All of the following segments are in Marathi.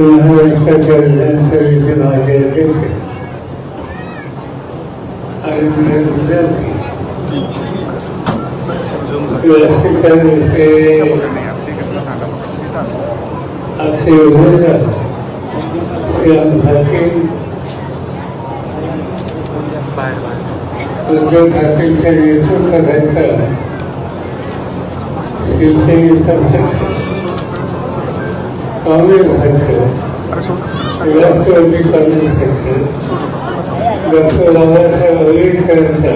महाराष्ट्राच्या विधानसभेचे माझे अध्यक्ष आणि गुजरातचे व्यासपीठाचे आपले उमेदवार श्याम पाटील उद्धव ठाकरेंच्या नेतृत्वाखालचा शिवसेनेचा पक्ष काँग्रेस पक्ष राष्ट्रवादी काँग्रेस पक्ष डॉक्टर बाबासाहेब आंबेडकरांचा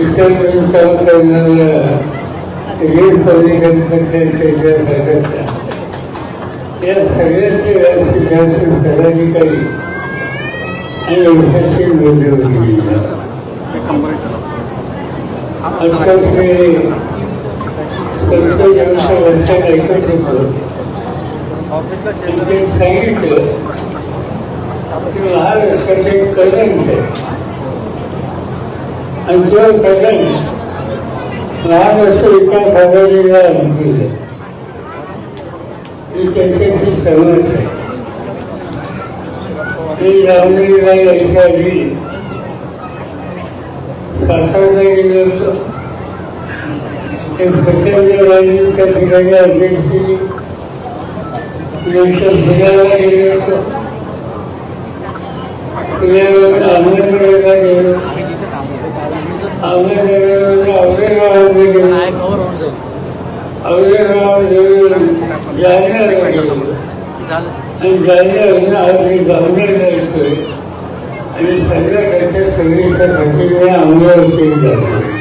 ईशान्य काम करणारा रिपब्लिकन भागाचा या सगळ्याचे व्यासपीठाचे पदाधिकारी आणि उपस्थित बोलले होते आजकाल मी वर्षात ऐकत होतो सांगितलं महाराष्ट्राचे कलंक आहे आणि जो कलंक महाराष्ट्र विकास आघाडीला केलं मी त्यांच्याशी सहमत आहे. मी जामनेरीला यायच्या आधी सातारला गेलो होतो ते प्रचंड त्या ठिकाणी अध्यक्ष केली नंतर गेलो होतो पुण्यावरून अहमदनगरला गेलो अहमदनगरवरून औरंगाबादला गेलो औरंगाबाद जालन्याला गेलो आणि जालन्यावरून आज जामनेर आणि सगळीच्या खर्चीने अमरावती जातो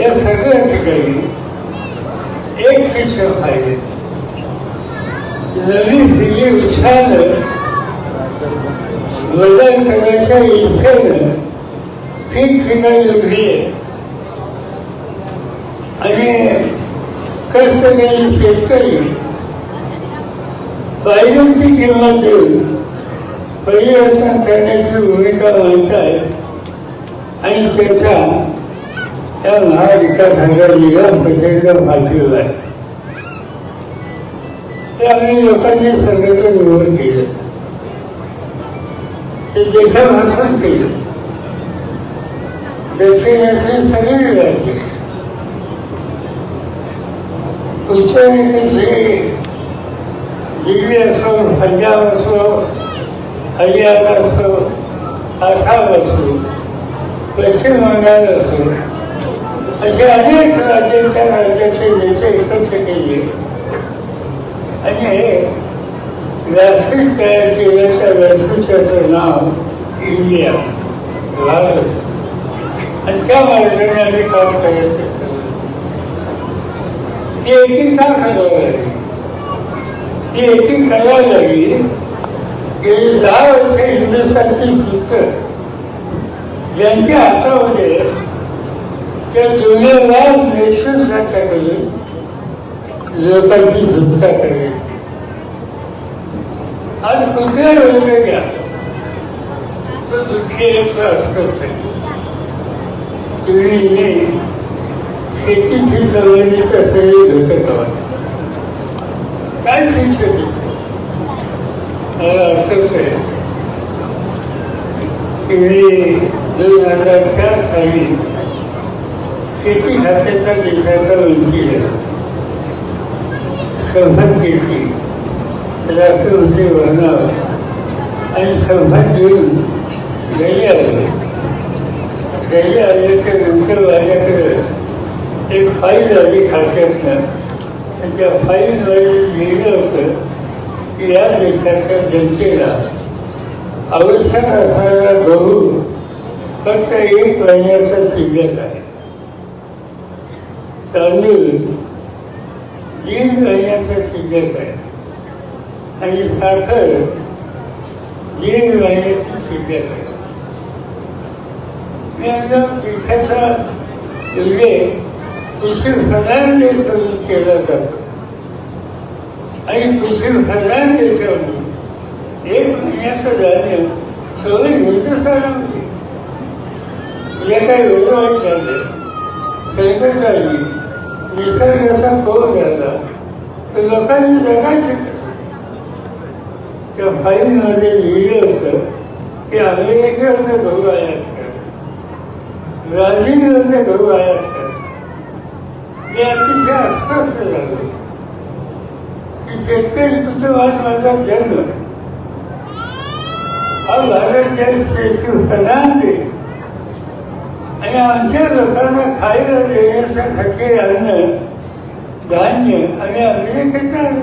या सगळ्या ठिकाणी एक शिक्षक पाहिजे नवीन दिल्ली बदल करण्याच्या इच्छेनं ठिकठिकाणी उभी शेतकरी. पाहिजे किंमत देऊन परिवर्तन करण्याची भूमिका मांडतात आणि त्याचा या महाविकास आघाडीला प्रचंड फाशीव आहे. ते आम्ही लोकांनी संघाचं निवड केलं. ते देशाभाषण केलं. दक्षिणेचे सगळे राज्य नेत्याचे दिल्ली असो पंजाब असो हरियाणा असो आसाम असो पश्चिम बंगाल असो असे अनेक राज्यांच्या राज्याचे नेते एकत्र केले. आणि व्यासपीठ तयार केलं त्या व्यासपीठाचं नाव इंडिया. भारत आणि त्या मार्गाने आम्ही काम करायचं ती एकी का करावं लागली ती एकी करायला लागली गेली दहा वर्ष हिंदुस्थानची सूत्र ज्यांच्या हातामध्ये त्या जुन्या जुन्याला नेतृत्वाच्याकडे लोकांची सुटका करायची. आज कुठल्या वेगवेगळ्या तो दुःखी एक अस्वस्थ आहे. तुम्ही शेतीशी संबंधित असलेले घटक आहात. काय शिक्षण दिसतं? मला असंच आहे. की मी दोन हजार चार साली शेती खात्याचा देशाचा मंत्री आहे. सौभाग्याची केसी होते बनणार आणि सौभाग्य देऊन गेले आले गेले आल्याच्यानंतर माझ्याकडं एक फाईल आली खात्यातनं. आणि त्या फाईलमध्ये लिहिलं होतं की या देशाच्या जनतेला आवश्यक असणारा गहू फक्त एक महिन्याचा शिल्लक आहे. तांदूळ तीन महिन्याचा शिल्लक आहे. आणि साखर दीड महिन्याची शिल्लक आहे. मी उल्लेख कृषी प्रधान देश म्हणून केला जातो आणि कृषी प्रधान देशामध्ये एक महिन्याचं धान्य सवय हिंदुस्थानामध्ये जे काही वेगळं झालं संकट आली निसर्गाचा कोण झाला तर लोकांनी जगायचं त्या फाईलमध्ये लिहिलं होतं की अमेरिकेवरनं गहू आयात कर ब्राझीलवरनं गहू आयात कर मी अतिशय अस्वस्थ झालो. की शेतकरी तुझं कुटुंबात माझा जन्म. हा भारत देश देश प्रधान देश आणि आमच्या लोकांना खायला देण्यासाठी अन्न धान्य आणि अमेरिकेचं अन्न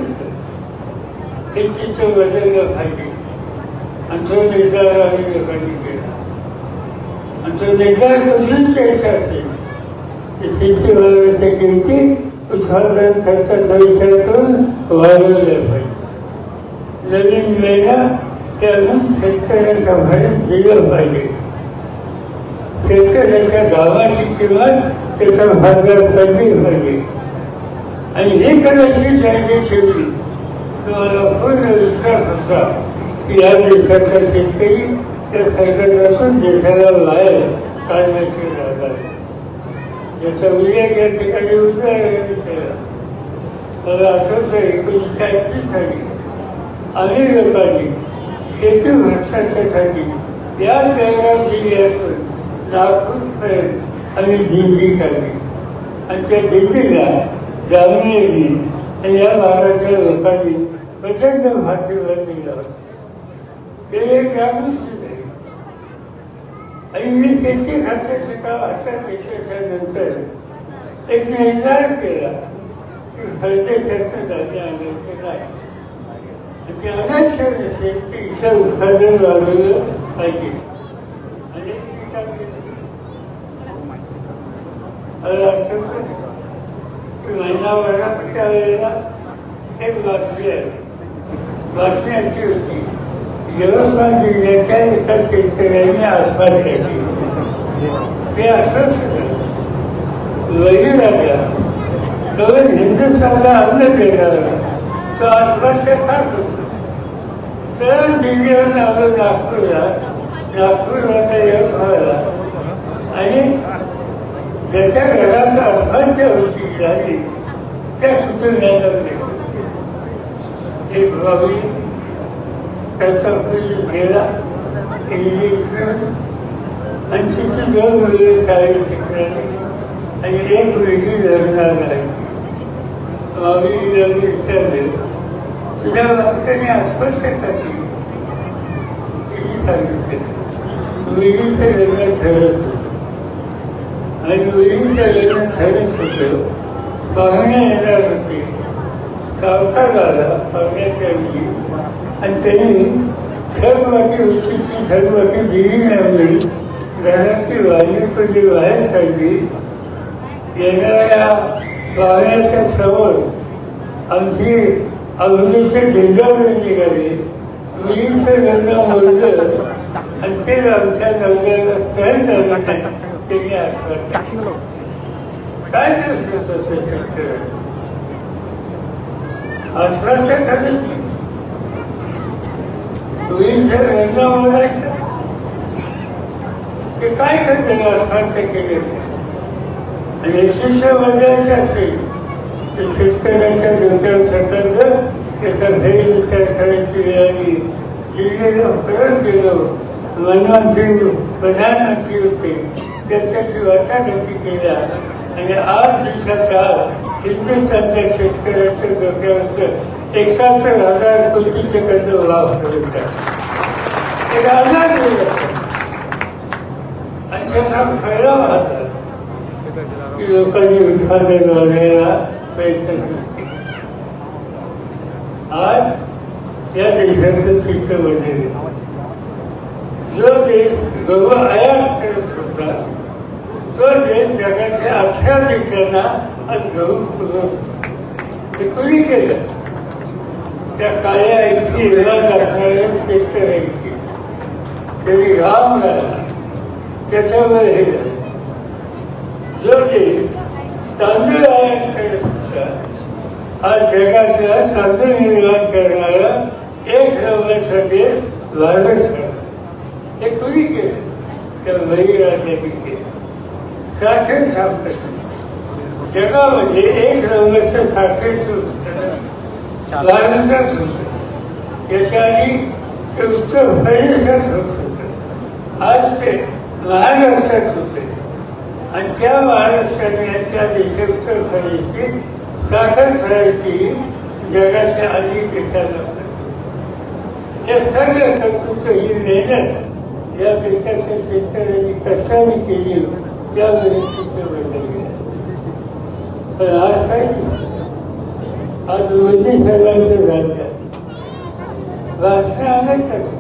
हे चित्र बदललं पाहिजे आणि निर्धार आम्ही लोकांनी केला. आणि निर्धार कसून घ्यायचा असेल? ते शेती व्यवस्था किमती उत्पादन खर्चाचा विचार करून वाढवल्या पाहिजे. नवीन वेळा ते अजून शेतकऱ्याच्या भाडीत दिलं पाहिजे. शेतकऱ्याच्या गावाची किंमत त्याचा भागात पैसे पाहिजे आणि हे करायची जायची ठेवली तुम्हाला पूर्ण विश्वास होता की या देशाचा शेतकरी त्या सरकारपासून देशाला बाहेर काढण्याची जागा आहे. याचा उल्लेख या ठिकाणी उदाहरण केला. मला असं एकोणीसशे ऐंशी साली अनेक लोकांनी शेती भ्रष्टाचारासाठी या प्रेरणा दिली असून जागृत प्रेम आणि दिंडी करणे. आणि त्या जाणून येणे आणि या भागातल्या लोकांनी प्रचंड भाषेवर दिला होता. ते एक जागृती आणि मी शेती खात्याचे काम अशा विशेषानंतर एक निर्धार केला की हलते परदेशाचं धान्य आणायचे नाही. आणि ते आणायचं नसेल तर इथं उत्पादन वाढवलं पाहिजे आणि विचार केला. मला आठवतं की महिनाभराच्या वेळेला एक बातमी आहे. बातमी अशी होती. यवतमाळ जिल्ह्याच्या एका शेतकऱ्याने आस्वाद केली ते आश्वासन वैराग्या सगळं हिंदुस्थानला अन्न देणारा तो आश्वास्य खात होतो. सरळ दिल्लीवर आलं नागपूरला नागपूरला यवतमाळला आणि ज्याच्या घराचा अस्वाद्य होती झाली त्या कुटुंबाला भेटली भावी त्याचा पूर्वी गेला इंग्लिश आणि तिची दोन मुले शाळेत शिकणारी आणि एक मुलगी लढणार आहे भावी लग्न विचारले तुझ्या वाक्याने अस्वस्थ केली सांगितले. मुलगीचं लग्न ठरत होतं आणि मुलींचं लग्न ठरत होतं पाहुणे येणार होते. सावकार आला पाहुण्याच्या मुली आणि त्यांनी थरवाटी होती ती थरवाटी दिली नाही मिळी घराची वाणी कधी येणाऱ्या पाहुण्याच्या समोर आमची अगदीचे ढिंगावणी निघाली. मुलींचं मोडलं. आणि ते आमच्या नवऱ्याला सहन झालं काय दिवस खाली. मुलींचं लग्न मोडायचं ते काय करते आश्वास्य केले? आणि यशस्वी असेल तर शेतकऱ्यांच्या डोक्यावर सतत त्याचा भेद विचार करायची वेळ आली जिल्ह्याला परत गेलो. मनमोहन सिंग प्रधानमंत्री होते. त्यांच्याशी वाटाघाटी केल्या. आणि आठ दिवसाच्या आत हिंदुस्थानच्या शेतकऱ्याच्या डोक्यावरचं एकाहत्तर हजार कोटीचे कर्ज वापरलं एक आजार आणि फायदा होता की लोकांनी उत्पादन वाढवायला प्रयत्न केले. आज या देशाचं चित्र बनलेले जो देश गहू आयात करत होता तो देश जगाच्या अठरा देशांना आज गहू पुरवतो कोणी केलं? त्या काळ्या आईची हिरा टाकणाऱ्या राहिला त्यांनी घाम घाला त्याच्यावर हे जो देश तांदूळ आयात करत होता हा जगाचा तांदूळ निर्माण करणारा एक नंबरचा देश भारत हे कुणी केलं? तर बळीराजांनी केलं. साखर सापडत जगामध्ये एक नंबरचं साखर संस्था भारतात होतं याच्या आधी ते उत्तर प्रदेशात होत होतं आज ते महाराष्ट्रात होते आणि त्या महाराष्ट्राने त्या देशात उत्तर प्रदेशची साखर करायची जगाच्या अनेक देशांना या सर्व कर्तृत्व ही मेहनत या देशाच्या शेतकऱ्यांनी कष्टाने केली त्यामुळे चित्र बदलले पण आज काय? आज मोदी सर्वांचं राज्य भाषण अनेक करतात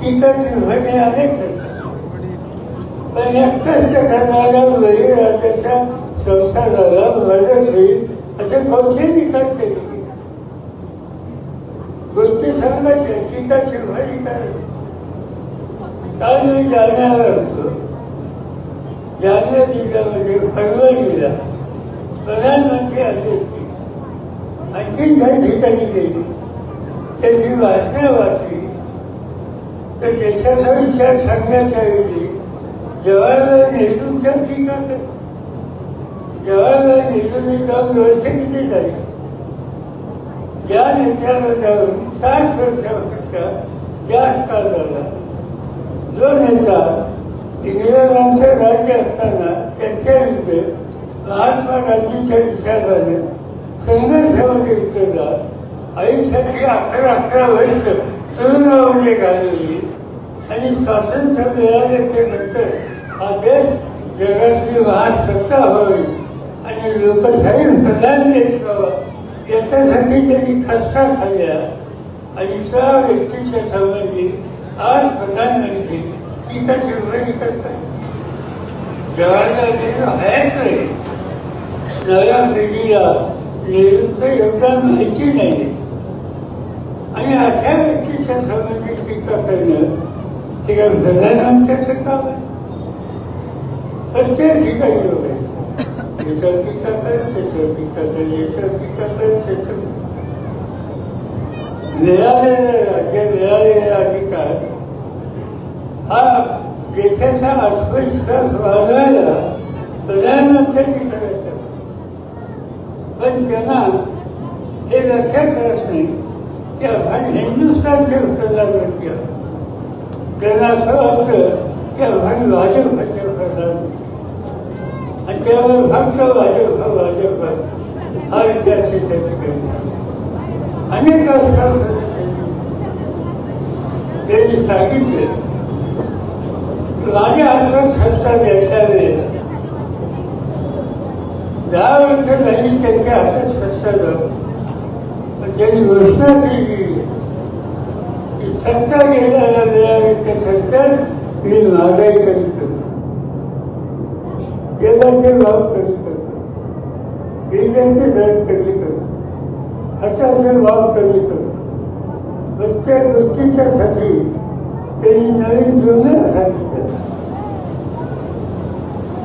टीका अनेक पण या कष्ट करणाऱ्या बळीराजाच्या संसाराला मदत होईल असे कोणतेही केले? गोष्टी सांगायच्या चिंता टिप्पणी करायची काल मी जाणार होतो. जालना जिल्ह्यामध्ये फरवरीला प्रधानमंत्री आले होते. आणखी काही ठिकाणी गेली. त्याची वाचणं वाचली. तर त्याच्याचा विचार सांगण्याच्या ऐवजी जवाहरलाल नेहरूंच्या टीका जवाहरलाल नेहरूंनी जाऊन वर्ष किती झाली? ज्या नेत्याला जाऊन साठ वर्षापेक्षा जास्त काळ झाला जो नेता इंग्रजांचं राज्य असताना त्यांच्या विरुद्ध महात्मा गांधीच्या विचाराने संघर्षामध्ये उतरला आयुष्याची अकरा अकरा वर्ष तुरुंगामध्ये घालवली आणि स्वातंत्र्य मिळाल्याच्या नंतर हा देश जगातली महासत्ता व्हावी आणि लोकशाही प्रधान देश व्हावा याच्यासाठी त्यांनी कष्टा खाल्ल्या आणि त्या व्यक्तीच्या संबंधी आज प्रधानमंत्री टीका टिप्पणी करतात जवाहरलाल नेहरू आहेच नाही जवाहरलाल नेहरूला नेहरूचं योगदान माहिती नाही. आणि अशा व्यक्तीच्या संबंधित टीका करणं ते काय प्रधानमंत्र्याचं काम आहे? प्रत्येक ठिकाणी योग आहे. त्याच्यावर टीका कर त्याच्यावर टीका कर याच्यावर टीका कर त्याच्यावर मिळालेले राज्य मिळालेले अधिकार हा देशाचा आत्मविश्वास वाढवायला प्रधानमंत्र्यांनी करायचा पण त्यांना हे लक्षात राहत नाही की आपण हिंदुस्थानचे प्रधानमंत्री आहोत त्यांना असं वाटतं की आपण भाजपचे प्रधानमंत्री आणि त्यामुळे फक्त भाजप भाजप हा। विचार त्याच्या ठिकाणी अनेक असतात त्यांनी सांगितलं माझ्या हातात सत्ता द्यायच्या वेळेला दहा वर्ष झाली त्यांच्या हातात सत्ता जाऊ त्यांनी घोषणा केली. की सत्ता घ्यायला मिळाल्याच्या सत्तर मी महागाई करीत तेव्हा ते भाव करीत असतो. डिझेलचे दर कमी करतो खताचे भाव कमी करतो प्रत्येक गोष्टीच्यासाठी त्यांनी नवीन जीवनासाठी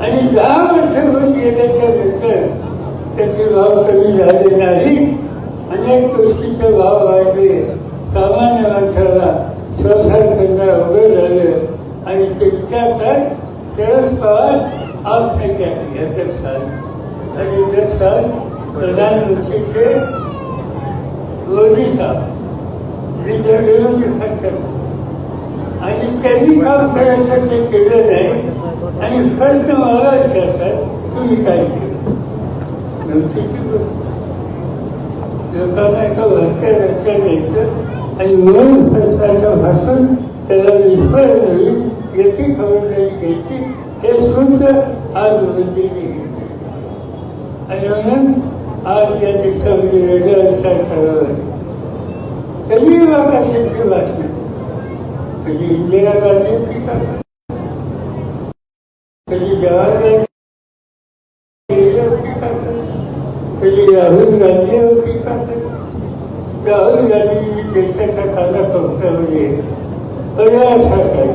आणि दहा वर्ष गेल्याच्यानंतर त्याचे भाव कमी झाले नाही. अनेक गोष्टीचे भाव वाढले. सामान्य माणसाला संसार करणं अवघड झालं. आणि ते विचारतात शरद पवार आप आणि दस साल प्रधानमंत्री मोदी साहेब विरोधी आणि त्यांनी काम करायचं ते केलं नाही. आणि प्रश्न मला विचारतात तुम्ही काय केलं? गमतीची गोष्ट लोकांना एका वरच्या रस्त्यात यायचं आणि म्हणून प्रश्नाचं भाषण त्याला विस्मरण होईल याची खबरदारी घ्यायची हे सुद्धा आज मोदींनी घेतलं आणि म्हणून आज या देशामध्ये वेगळा विचार करावा लागेल कधी कशाची भाषण? कधी इंदिरा गांधी कधी जवाहरलाल नेहरू टीका कधी राहुल गांधीवर टीका राहुल गांधी देशाच्या कानाकोपऱ्यामध्ये पर्यायासारखा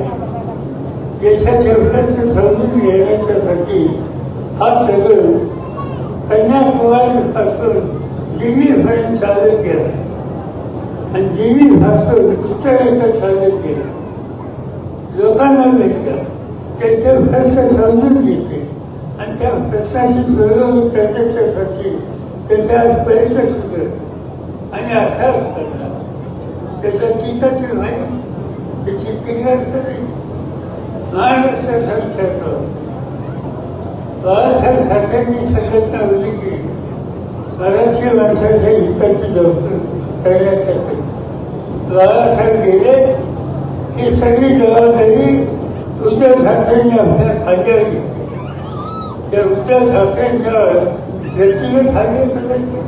देशाच्या विकास समजून घेण्याच्यासाठी हा सगळं कन्याकुमारीपासून दिल्लीपर्यंत चालत गेला आणि दिल्लीपासून उत्तरेकडे चालत गेला लोकांना भेटला त्यांचे प्रश्न समजून घेते. आणि त्या प्रश्नाची सोडवणूक प्रत्यक्षासाठी त्याचा आज प्रयत्न सुरू आणि असाच असताना त्याचा टीकाची माहिती त्याची टीका करेल महाराष्ट्र संस्थेचं बाळासाहेब साठ्यांनी संघटना उभी की मराठी माणसाच्या हिताची जबाबदारी करण्यासाठी. बाळासाहेब गेले ही सगळी जबाबदारी उद्धव ठाकरेंनी आपल्या खांद्यावर घेतली त्या उद्धव ठाकरेंच्या व्यक्तीने खाली करायचे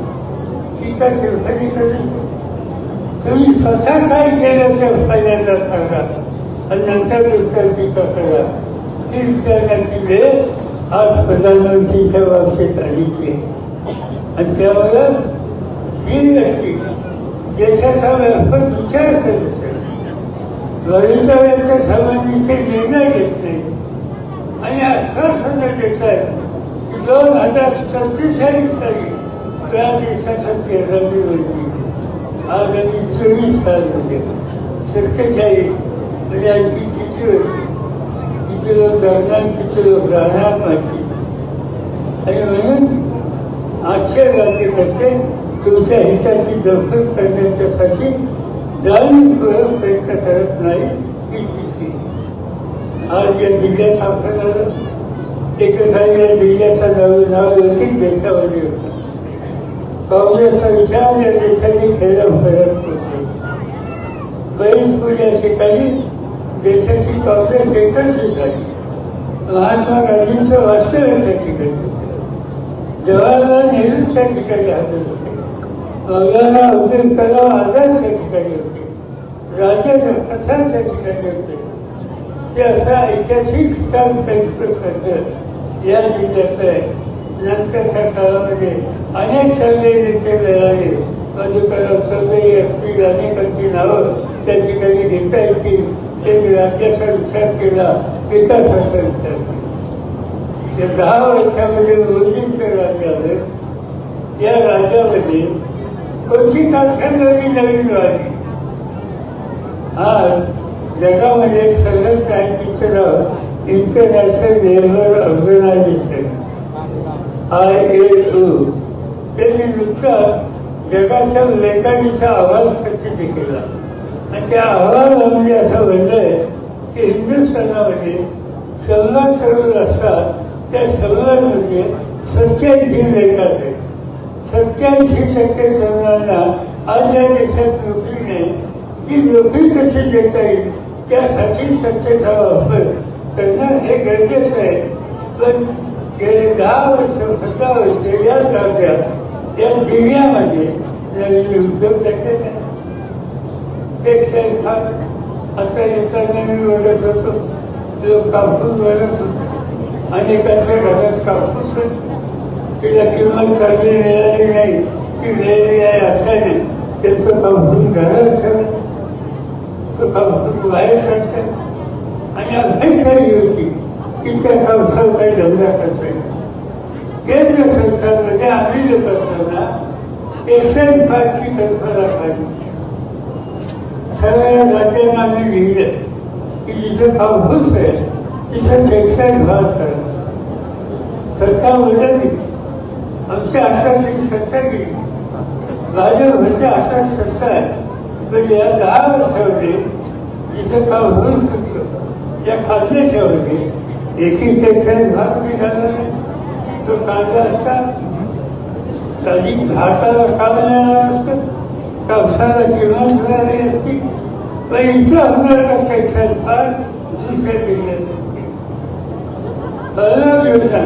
टीका चिरफानी करायची तुम्ही स्वतः काय केलं ते पहिल्यांदा सांगा आणि नंतर दुसऱ्या टीका करा ती विचारण्याची वेळ आज प्रधानमंत्रीच्या बाबतीत आलेली आहे आणि त्यावर जी व्यक्ती देशाचा व्यापक विचार करत भवितव्याच्या संबंधीचे निर्णय घेत नाही आणि आश्वासन देत आहेत की दोन हजार सत्तेचाळीस साली या देशाचा तेरावी होती. आज आणि चोवीस साल होते. सत्तेचाळीस म्हणजे आणखी किती होते? किती लोक जगणार किती लोक राहणार माहिती. आणि म्हणून आश्चर्य करते तुमच्या हिताची दखल करण्याच्यासाठी जाणीव जाणीवपूर्वक प्रयत्न करत नाही ही स्थिती आज या जिल्ह्यात आपल्याला एकदा या जिल्ह्याचा नाव नाव देशामध्ये होता काँग्रेसचा विचार या देशाने खेळला फरक होते बरीच या ठिकाणी देशाची काँग्रेस एकत्रित झाली महात्मा गांधींचं वास्तव्य त्या ठिकाणी जवाहरलाल नेहरूच्या ठिकाणी हजर होते मौलाना अब्दुल कलाम आझाद त्या ठिकाणी होते. राजेंद्र प्रसाद त्या ठिकाणी होते. ते असा ऐतिहासिक ठिकाण प्रस्तुत करतं या जिल्ह्यात आहे. नंतरच्या काळामध्ये अनेक चांगले नेते मिळाले. मधुकरम चौधरी असतील अनेकांची नावं त्या ठिकाणी घेता येतील. ते मी राज्याचा विचार केला विकासाचा विचार केला या दहा वर्षामध्ये मोदींचं राज्य आलं. या राज्यामध्ये कोणती कारखानदारी नवीन वाढली आज जगामध्ये सगळं सर्वच काय चित्र international labour organization I A O त्यांनी नुकताच जगाच्या लेखांचा अहवाल प्रसिद्ध केला. आणि त्या अहवालामध्ये असं म्हणलंय की हिंदुस्थानामध्ये सल्ला सर्व असतात त्या सल्लामध्ये सत्याऐंशी लेखात सत्याऐंशी टक्के तरुणांना आज या देशात नोकरी नाही. ती नोकरी कशी देता येईल? त्यासाठी सत्तेचा वापर करणं हे गरजेचं आहे. पण गेले दहा वर्ष पंधरा वर्ष या राज्यात या जिल्ह्यामध्ये नवीन उद्योग घेतले नाही. टेक्सटाईल फार आता याचा नवीन ओढत होतो. लोक कापूस भरत होते. अनेकांच्या घरात कापूस तिला किंमत चांगली मिळाली नाही ती मिळाली आहे असल्याने त्यांचं कापूस घरात ठेवलं. तो कापूस बाहेर काढतात आणि अपेक्षा होती की त्या कापसावर धंदा करता केंद्र सरकारमध्ये आम्ही लोक असताना टेक्सटाईल पार्कची कल्पना पाहिजे सगळ्या राज्यांना आम्ही लिहिलं की जिथं पाऊस आहे तिथं टेक्सटाईल भाग करा सत्ता बदलली. आमची आश्वासिक सत्ता गेली भाजपच्या आशा सत्ता आहे. पण म्हणजे या दहा वर्षामध्ये जिथं काम होत नव्हतं या खाद्याच्यामध्ये एकही टेक्सटाईल भाग निघाला नाही. तो कांदा असता अधिक घाटाला काम मिळालं असतं कापसाला किंमत मिळाली असती पण इथं आपल्याला टेक्सटाईल भाग दुसऱ्या जिल्ह्यात योजना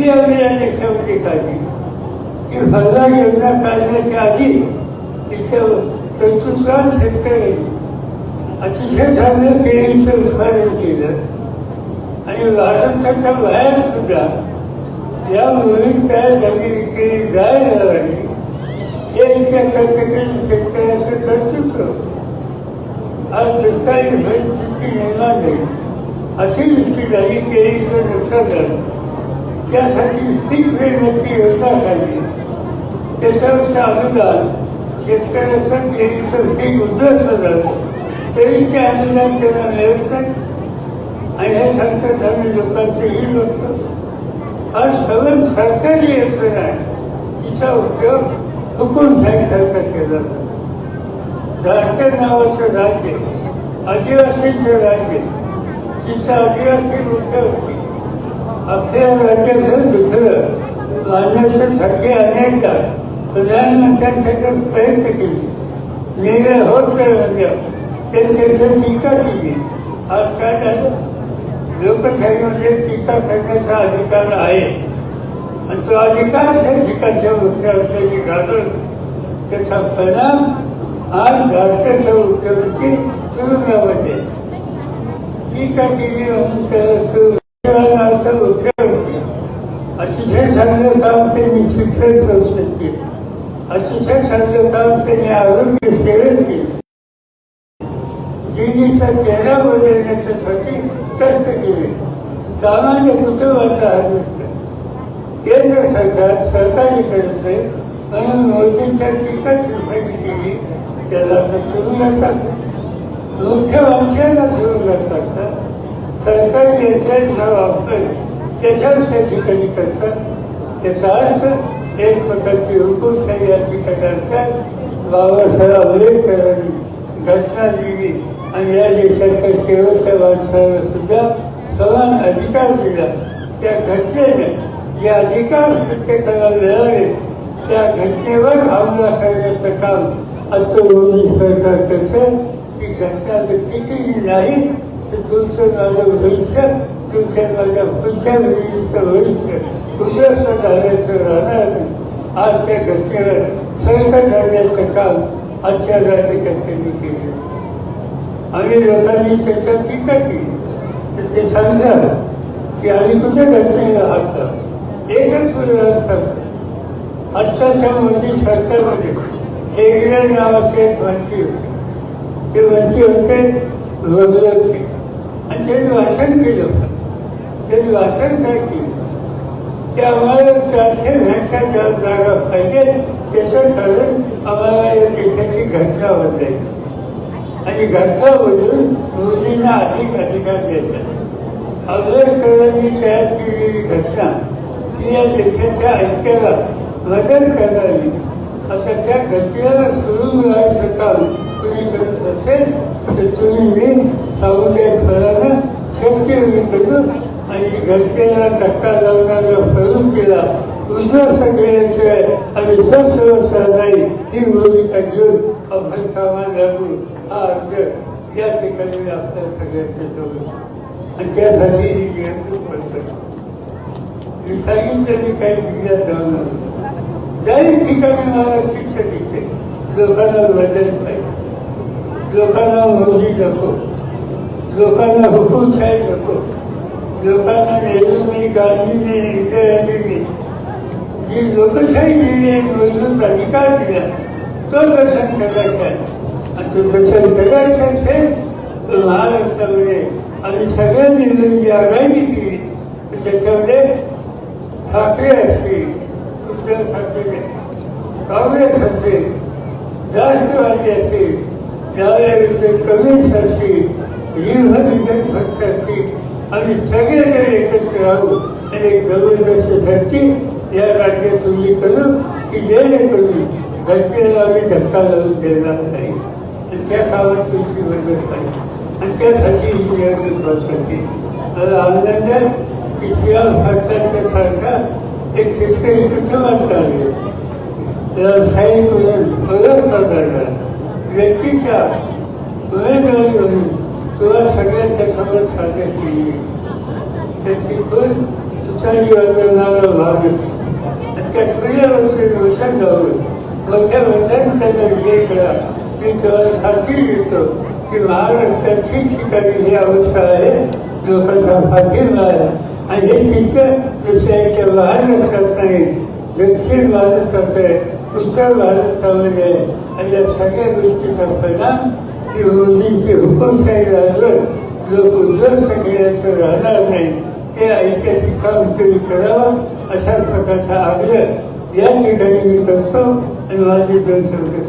ही आम्ही या काढली ती फळबाग योजना काढण्याच्या आधी इथं शेतकरी अतिशय चांगलं केळीचं उत्पादन केलं. आणि महाराष्ट्राच्या बाहेर सुद्धा या मोहीम तयार झालेली केळी जायला लागली हे इतक्या कष्टकरी शेतकऱ्याचं कर्तृत्व आज दुष्काळी परिस्थिती निर्माण झाली. अशी दृष्टी झाली केळीचं नुकसान झालं. त्यासाठी पीक पेरण्याची योजना काढली त्याच्यावरचं अनुदान शेतकऱ्याचं केळीचं पीक उद्ध्वस्त झालं तरी अनुदान त्यांना मिळत नाही आणि ह्या सांगतात आम्ही लोकांचंही लोक. आज सगळं सरकारी यंत्रणा आहे. तिचा उपयोग हुकुमशाहीसारखा केला जातो. झारखंड नावाचं राज्य आदिवासींचं राज्य तिचा आदिवासी मुख्यमंत्री आपल्या राज्याचं दुसरं मान्यतेसाठी अनेकदा प्रधानमंत्र्यांसाठी प्रयत्न केले. निर्णय होत नाही ते त्याच्यावर टीका केली. आज काय झालं? लोकशाहीमध्ये टीका करण्याचा अधिकार आहे. आणि तो अधिकार त्या ठिकाणच्या मुख्यमंत्र्यांनी घालून त्याचा परिणाम आज राष्ट्राच्या मुख्यमंत्री तुरुंगामध्ये टीका केली म्हणून त्याला सुरुवात मुख्यमंत्री अतिशय चांगलं काम त्यांनी शिक्षण संस्थेत केलं अतिशय चांगलं काम आरोग्य सेवेत केलं दिल्लीचा चेहरा बदलण्याच्यासाठी कष्ट केले सामान्य कुटुंबाचा केंद्र सरकार सरकारी करते म्हणून मोदींच्या टीकाच रुपयाची केली त्याला तुरुंगात टाकतात मुख्य सुरू तुरुंगात टाकतात सरकारी यंत्रणेचा वापर त्याच्याच त्या ठिकाणी करतात त्याचा अर्थ एक प्रकारची हुकुमशाही या ठिकाणी करतात बाबासाहेब आंबेडकरांनी घटना आणि या देशाच्या शेवटच्या माणसाला सुद्धा समान अधिकार दिला. त्या घटनेने जे अधिकार प्रत्येकाला मिळाले त्या घटनेवर हमला करण्याचं काम असं मोदी सरकार करतं ती घटना नाही तर तुमचं माझं भविष्य तुमच्या माझ्या पुढच्या भविष्य उद्ध्वस्त झाल्याचं राहणार आज त्या घटनेवर संकट आणण्याचं काम आजच्या राज्यकर्त्यांनी केलं आणि लोकांनी त्याच्यावर टीका केली तर ते सांगतात की आम्ही कुठे घटनेला हात एकच उदाहरण सांगतो आत्ताच्या मोदी सरकारमध्ये एकल्या नावाचे एक मंत्री होते ते मंत्री होते वगळचे आणि त्यांनी भाषण केलं होतं वाचन काय केलं? ते आम्हाला चारशे घंटा ज्या जागा पाहिजे त्याचं कारण आम्हाला या देशाची घटना बदलायची. आणि घटना बदलून मोदींना अधिक अधिकार द्यायचा. आंबेडकरांनी तयार केलेली घटना ती या देशाच्या ऐक्याला मदत करणारी असं त्या घटनेला सुरू मिळायचं काम तुम्ही करत असेल तर तुम्ही मी सामुदायिक फळानं शक्य मी करू आणि घटनेला धक्का लावणारा फळून उद्ध्वस्त सगळ्याशिवाय आणि स्वस्व नाही. ही भूमिका घेऊन आपण कामा लागू. हा अर्ज या ठिकाणी आपल्या सगळ्यांच्या सोबत आणि त्यासाठी ही विनंती करतो. मी सांगितलं मी काही जिल्ह्यात जाऊन आलो. ज्याही ठिकाणी मला शिक्षण दिसते. लोकांना बदल पाहिजे. लोकांना मोदी नको लोकांना हुकूमशाही नको लोकांना नेहरूंनी गांधीने इंदिराजींनी जी लोकशाही दिली आहे मूलभूत अधिकार दिला तो दर्शन करायचा आहे. आणि तो दर्शन करायचा असेल तर महाराष्ट्रामध्ये आणि सगळ्यांनी मिळून जी आघाडी केली त्याच्यामध्ये ठाकरे असतील उद्धव ठाकरे काँग्रेस असेल राष्ट्रवादी असेल त्यावेळेला कम्युनिस्ट असतील रिपब्लिकन पक्ष असतील आणि सगळेजण एकत्र राहू आणि एक जबरदस्त धरती या राज्यात उभी करू की जेणेकरून घटनेला आम्ही धक्का लावून देणार नाही. आणि त्या कामात तुमची मदत पाहिजे आणि त्यासाठी ही निवडणूक महत्वाची मला आनंद आहे की शिवाय भारताच्या सारखा एक शेतकरी कुठं वाचणार व्यावसायिक म्हणून ओळख करणारा व्यक्तीच्या उमेदवारी म्हणून तुला सगळ्यांच्या समोर सादर केली. त्याची खून तुझ्याही वाजवणारा भाग त्या खुल्या वस्तू वचन जाऊन मोठ्या वचनचा विजय करा मी तुम्हाला खात्री देतो की महाराष्ट्रात ठिकठिकाणी ही अवस्था आहे. लोकांचा पाठिंबा आहे आणि हे चित्र दुसऱ्याच्या महाराष्ट्रात नाही. दक्षिण महाराष्ट्रात आहे. उत्तर भारतामध्ये आहे. आणि या सगळ्या गोष्टीचा परिणाम की मोदींची हुकुमशाही राहिलं लोक उद्ध्वस्त केल्याचं राहणार नाही ते ऐतिहासिक काम तुम्ही करावं अशाच प्रकारचा आग्रह या ठिकाणी मी करतो आणि माझे दोन शब्द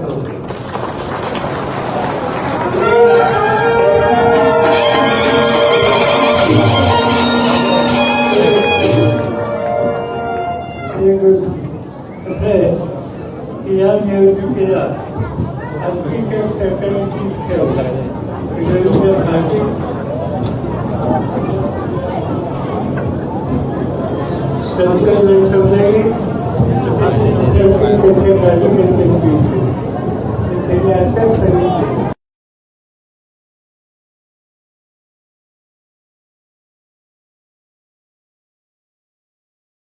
निवडणुकीला आणखी काही सरकारची इच्छा होती गरीब भाजी सरकार त्याच्या कार्यकर्त्यांची